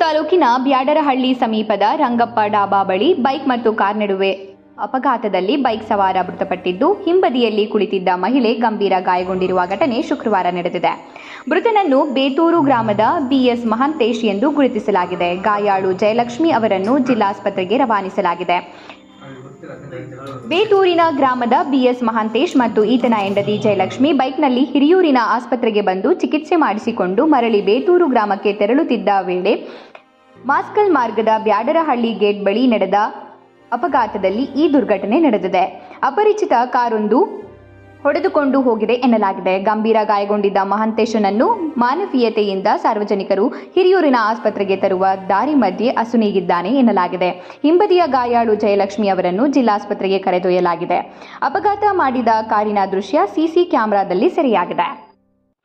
ತಾಲೂಕಿನ ಬ್ಯಾಡರಹಳ್ಳಿ ಸಮೀಪದ ರಂಗಪ್ಪ ಡಾಬಾ ಬಳಿ ಬೈಕ್ ಮತ್ತು ಕಾರ್ ನಡುವೆ ಅಪಘಾತದಲ್ಲಿ ಬೈಕ್ ಸವಾರ ಮೃತಪಟ್ಟಿದ್ದು, ಹಿಂಬದಿಯಲ್ಲಿ ಕುಳಿತಿದ್ದ ಮಹಿಳೆ ಗಂಭೀರ ಗಾಯಗೊಂಡಿರುವ ಘಟನೆ ಶುಕ್ರವಾರ ನಡೆದಿದೆ. ಮೃತನನ್ನು ಬೇತೂರು ಗ್ರಾಮದ ಬಿಎಸ್ ಮಹಾಂತೇಶ್ ಎಂದು ಗುರುತಿಸಲಾಗಿದೆ. ಗಾಯಾಳು ಜಯಲಕ್ಷ್ಮಿ ಅವರನ್ನು ಜಿಲ್ಲಾಸ್ಪತ್ರೆಗೆ ರವಾನಿಸಲಾಗಿದೆ. ಬೇತೂರಿನ ಗ್ರಾಮದ ಬಿಎಸ್ ಮಹಾಂತೇಶ್ ಮತ್ತು ಈತನ ಹೆಂಡತಿ ಜಯಲಕ್ಷ್ಮಿ ಬೈಕ್ನಲ್ಲಿ ಹಿರಿಯೂರಿನ ಆಸ್ಪತ್ರೆಗೆ ಬಂದು ಚಿಕಿತ್ಸೆ ಮಾಡಿಸಿಕೊಂಡು ಮರಳಿ ಬೇತೂರು ಗ್ರಾಮಕ್ಕೆ ತೆರಳುತ್ತಿದ್ದ ವೇಳೆ ಮಾಸ್ಕಲ್ ಮಾರ್ಗದ ಬ್ಯಾಡರಹಳ್ಳಿ ಗೇಟ್ ಬಳಿ ನಡೆದ ಅಪಘಾತದಲ್ಲಿ ಈ ದುರ್ಘಟನೆ ನಡೆದಿದೆ. ಅಪರಿಚಿತ ಕಾರೊಂದು ಹೊಡೆದುಕೊಂಡು ಹೋಗಿದೆ ಎನ್ನಲಾಗಿದೆ. ಗಂಭೀರ ಗಾಯಗೊಂಡಿದ್ದ ಮಹಂತೇಶನನ್ನು ಮಾನವೀಯತೆಯಿಂದ ಸಾರ್ವಜನಿಕರು ಹಿರಿಯೂರಿನ ಆಸ್ಪತ್ರೆಗೆ ತರುವ ದಾರಿ ಮಧ್ಯೆ ಅಸುನೀಗಿದ್ದಾನೆ ಎನ್ನಲಾಗಿದೆ. ಹಿಂಬದಿಯ ಗಾಯಾಳು ಜಯಲಕ್ಷ್ಮಿ ಅವರನ್ನು ಜಿಲ್ಲಾಸ್ಪತ್ರೆಗೆ ಕರೆದೊಯ್ಯಲಾಗಿದೆ. ಅಪಘಾತ ಮಾಡಿದ ಕಾರಿನ ದೃಶ್ಯ ಸಿಸಿ ಕ್ಯಾಮೆರಾದಲ್ಲಿ ಸೆರೆಯಾಗಿದೆ.